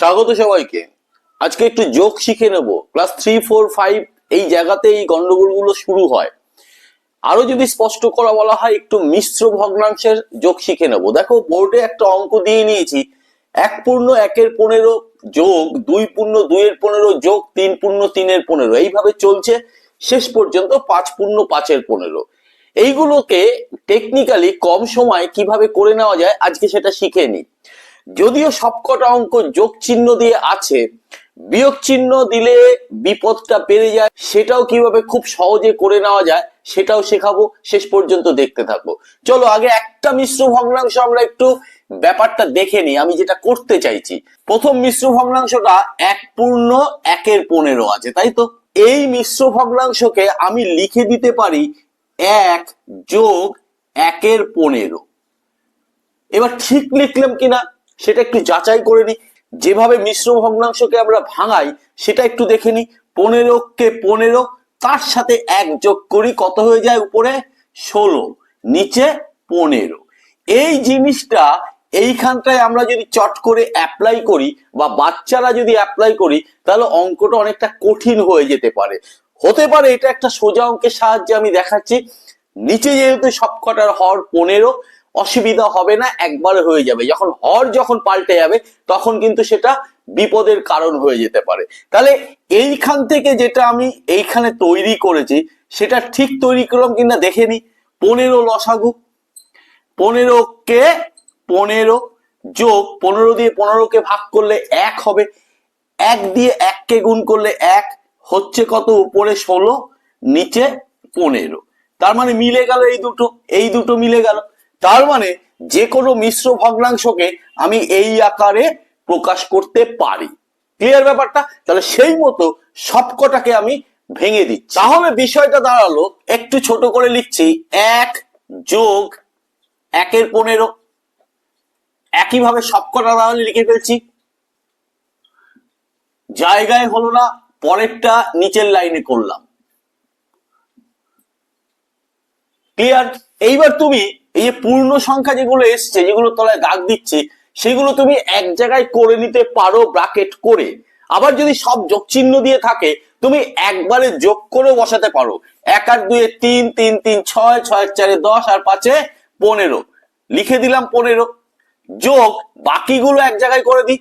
স্বাগত সবাইকে। আজকে একটু যোগ শিখে নেব। ক্লাস থ্রি, ফোর, ফাইভ, এই জায়গাতে এই গন্ডগোলগুলো শুরু হয়। আরও যদি স্পষ্ট করা বলা হয়, একটু মিশ্র ভগ্নাংশের যোগ শিখে নেব। দেখো, বোর্ডে একটা অঙ্ক দিয়ে নিয়েছি। এক পূর্ণ একের পনেরো যোগ, দুই পূর্ণ দুইয়ের পনেরো যোগ, তিন পূর্ণ তিনের পনেরো। এইভাবে চলছে শেষ পর্যন্ত পাঁচ পূর্ণ পাঁচের পনেরো। এইগুলোকে টেকনিক্যালি কম সময়ে কীভাবে করে নেওয়া যায়, আজকে সেটা শিখে নিই। যদিও সবকটা অঙ্ক যোগ চিহ্ন দিয়ে আছে বিয়োগ চিহ্ন দিলে বিপদটা বেড়ে যায়, সেটাও কীভাবে খুব সহজে করে নেওয়া যায়, সেটাও শেখাবো, শেষ পর্যন্ত দেখতে থাকব। চলো, আগে একটা মিশ্র ভগ্নাংশ আমরা একটু ব্যাপারটা দেখে নিই, আমি যেটা করতে চাইছি। প্রথম মিশ্র ভগ্নাংশটা এক পূর্ণ, একের পনেরো আছে, তাই তো? এই মিশ্র ভগ্নাংশকে আমি লিখে দিতে পারি এক যোগ একের পনেরো। এবার ঠিক লিখলাম কিনা? সেটা একটু যাচাই করে নি। যেভাবে মিশ্র ভগ্নাংশকে আমরা ভাঙাই, সেটা একটু দেখে নি। পনেরো কে পনেরো, তার সাথে এক যোগ করি, কত হয়ে যায় উপরে? ষোলো, নিচে পনেরো। এই জিনিসটা এইখানটায় আমরা যদি চট করে অ্যাপ্লাই করি বা বাচ্চারা যদি অ্যাপ্লাই করি, তাহলে অঙ্কটা অনেকটা কঠিন হয়ে যেতে পারে। হতে পারে এটা একটা সোজা অঙ্কের সাহায্যে আমি দেখাচ্ছি। নিচে যেহেতু সবকটার হর পনেরো অসুবিধা হবে না, একবারে হয়ে যাবে। যখন হর যখন পাল্টে যাবে, তখন কিন্তু সেটা বিপদের কারণ হয়ে যেতে পারে। তাহলে এইখান থেকে যেটা আমি এইখানে তৈরি করেছি, সেটা ঠিক তৈরি করলাম কিনা দেখে নি। পনেরো লসাগু। পনেরো কে পনেরো যোগ পনেরো দিয়ে পনেরোকে ভাগ করলে এক হবে। এক দিয়ে এককে গুণ করলে এক, হচ্ছে কত? উপরে ষোলো, নিচে পনেরো। তার মানে মিলে গেল এই দুটো এই দুটো মিলে গেল। তার মানে যে কোনো মিশ্র ভগ্নাংশকে আমি এই আকারে প্রকাশ করতে পারি। ক্লিয়ার ব্যাপারটা? তাহলে সেই মতো সবকটাকে আমি ভেঙে দিচ্ছি। তাহলে বিষয়টা দাঁড়াল, একটু ছোট করে লিখছি, এক যোগ একের পনেরো। একইভাবে সবকটা তাহলে লিখে ফেলছি। জায়গায় হলো না, পরেরটা নিচের লাইনে করলাম। ক্লিয়ার এইবার তুমি এই যে পূর্ণ সংখ্যা যেগুলো এসছে, যেগুলো তলায় দাগ দিচ্ছে, সেগুলো তুমি এক জায়গায় করে নিতে পারো ব্রাকেট করে। আবার যদি সব যোগ চিহ্ন দিয়ে থাকে, তুমি একবারে যোগ করে বসাতে পারো। এক আর দুয়ে তিন তিন তিন, ছয় ছয়, চারে দশ আর পাঁচে পনেরো। লিখে দিলাম পনেরো। যোগ বাকিগুলো এক জায়গায় করে দিই।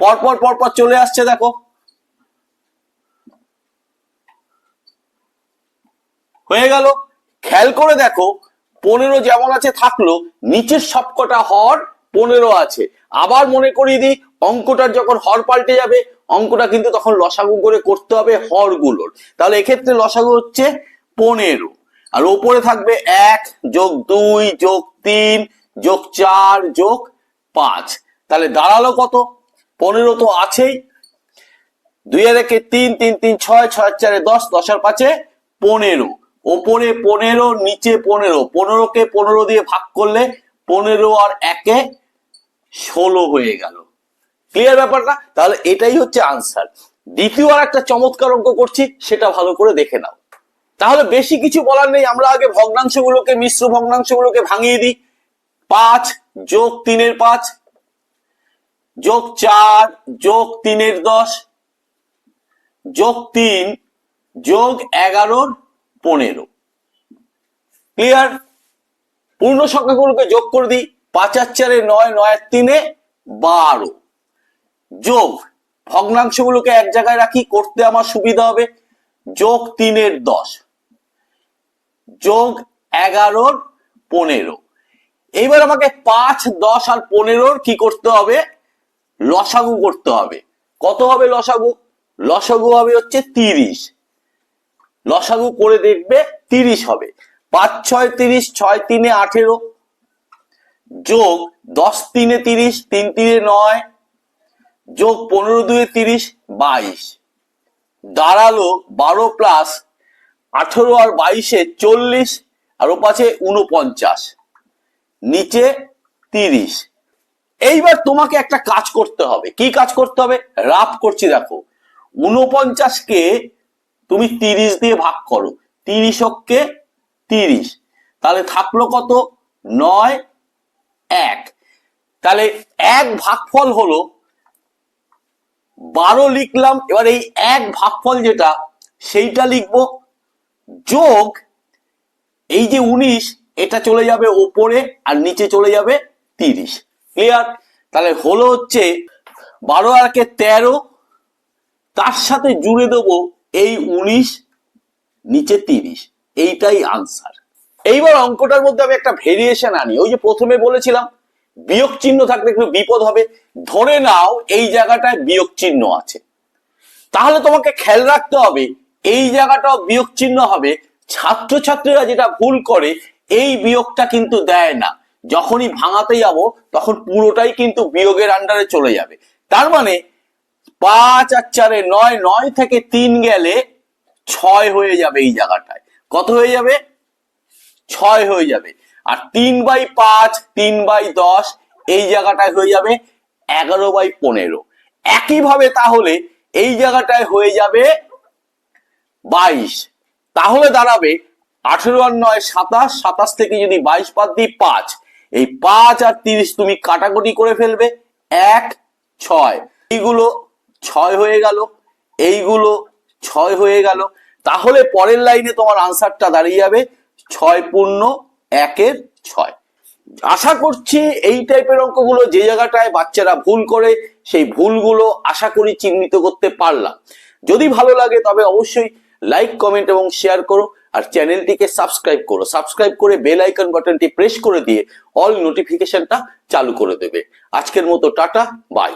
পরপর পরপর চলে আসছে, দেখো। হয়ে গেল। খেয়াল করে দেখো পনেরো যেমন আছে থাকল, নিচের সবকটা হর পনেরো আছে। আবার মনে করিয়ে দিই অঙ্কটার যখন হর পাল্টে যাবে, অঙ্কটা কিন্তু তখন লসাগু করে করতে হবে হরগুলোর তাহলে এক্ষেত্রে লসাগু হচ্ছে পনেরো। আর ওপরে থাকবে এক যোগ দুই যোগ তিন যোগ চার যোগ পাঁচ। তাহলে দাঁড়াল কত? পনেরো তো আছেই। দুই একে তিন তিন তিন, ছয় ছয়, চারে দশ দশ আর পাঁচে পনেরো। ওপরে পনেরো, নিচে পনেরো। পনেরোকে পনেরো দিয়ে ভাগ করলে পনেরো আর একে ষোলো হয়ে গেল। ক্লিয়ার ব্যাপারটা? তাহলে এটাই হচ্ছে আনসার দ্বিতীয় আর একটা চমৎকার অঙ্ক করছি, সেটা ভালো করে দেখে নাও। তাহলে বেশি কিছু বলার নেই, আমরা আগে ভগ্নাংশগুলোকে, মিশ্র ভগ্নাংশগুলোকে ভাঙিয়ে দিই। পাঁচ যোগ তিনের পাঁচ, যোগ চার, যোগ তিনের দশ, যোগ তিন, যোগ এগারোর পনেরো। ক্লিয়ার পূর্ণ সংখ্যাগুলোকে যোগ করে দিই, পাঁচ আর চারে নয় নয় তিনে বারো। যোগ, ভগ্নাংশগুলোকে এক জায়গায় রাখি, করতে আমার সুবিধা হবে যোগ তিনের দশ। যোগ এগারোর পনেরো। এইবার আমাকে পাঁচ, দশ আর পনেরোর কি করতে হবে? লসাগু করতে হবে। কত হবে লসাগু? লসাগু হবে হচ্ছে তিরিশ। লসাগু করে দেখবে তিরিশ হবে। পাঁচ ছয় তিরিশ, ছয় তিনে আঠেরো, যোগ দশ তিনে তিরিশ, তিন তিনে নয়, যোগ পনেরো দুয়ে তিরিশ, বাইশ। দাঁড়াল বারো প্লাস আঠেরো আর বাইশে চল্লিশ আর পাশে উনপঞ্চাশ নিচে তিরিশ। এইবার তোমাকে একটা কাজ করতে হবে। কি কাজ করতে হবে? রাফ করছি, দেখো। উনপঞ্চাশকে তুমি তিরিশ দিয়ে ভাগ করো। তিরিশ তিরিশককে তিরিশ। তাহলে থাকল কত? নয়, এক। তাহলে এক ভাগফল হলো বারো লিখলাম, এবার এই এক ভাগফল যেটা, সেইটা লিখব যোগ, এই যে উনিশ, এটা চলে যাবে ওপরে আর নিচে চলে যাবে তিরিশ। ক্লিয়ার তাহলে হলো হচ্ছে বারো আর কে তেরো, তার সাথে জুড়ে দেবো এই উনিশ, নিচে তিরিশ, এইটাই আনসার এইবার অঙ্কটার মধ্যে আমি একটা ভেরিয়েশন আনি। ওই যে প্রথমে বলেছিলাম, বিয়োগ চিহ্ন থাকলে একটু বিপদ হবে। ধরে নাও, এই জায়গাটায় বিয়োগ চিহ্ন আছে। তাহলে তোমাকে খেয়াল রাখতে হবে, এই জায়গাটাও বিয়োগ চিহ্ন হবে। ছাত্রছাত্রীরা যেটা ভুল করে, এই বিয়োগটা কিন্তু দেয় না। যখনই ভাঙাতে যাব, তখন পুরোটাই কিন্তু বিয়োগের আন্ডারে চলে যাবে। তার মানে পাঁচ আর চারে নয় নয় থেকে তিন গেলে ছয় হয়ে যাবে এই জায়গাটায়। কত হয়ে যাবে? ছয় হয়ে যাবে। আর তিন বাই পাঁচ, তিন বাই দশ, এই জায়গাটায় হয়ে যাবে এগারো বাই পনেরো। একইভাবে তাহলে এই জায়গাটায় হয়ে যাবে বাইশ। তাহলে দাঁড়াবে আঠেরো আর নয় সাতাশ সাতাশ থেকে যদি বাইশ বাদ দিই পাঁচ, এই পাঁচ আর তিরিশ তুমি কাটাকুটি করে ফেলবে এক, ছয়। এইগুলো ছয় হয়ে গেল, এইগুলো ছয় হয়ে গেল। তাহলে পরের লাইনে তোমার আনসারটা দাঁড়িয়ে যাবে, ছয় পূর্ণ, একের ছয়। আশা করছি এই টাইপের অঙ্কগুলো যে জায়গাটায় বাচ্চারা ভুল করে, সেই ভুলগুলো আশা করি চিহ্নিত করতে পারলাম। যদি ভালো লাগে তবে অবশ্যই লাইক কমেন্ট এবং শেয়ার করো, আর চ্যানেলটিকে সাবস্ক্রাইব করো। সাবস্ক্রাইব করে বেল আইকন বাটনটি প্রেস করে দিয়ে অল নোটিফিকেশনটা চালু করে দেবে। আজকের মতো টাটা বাই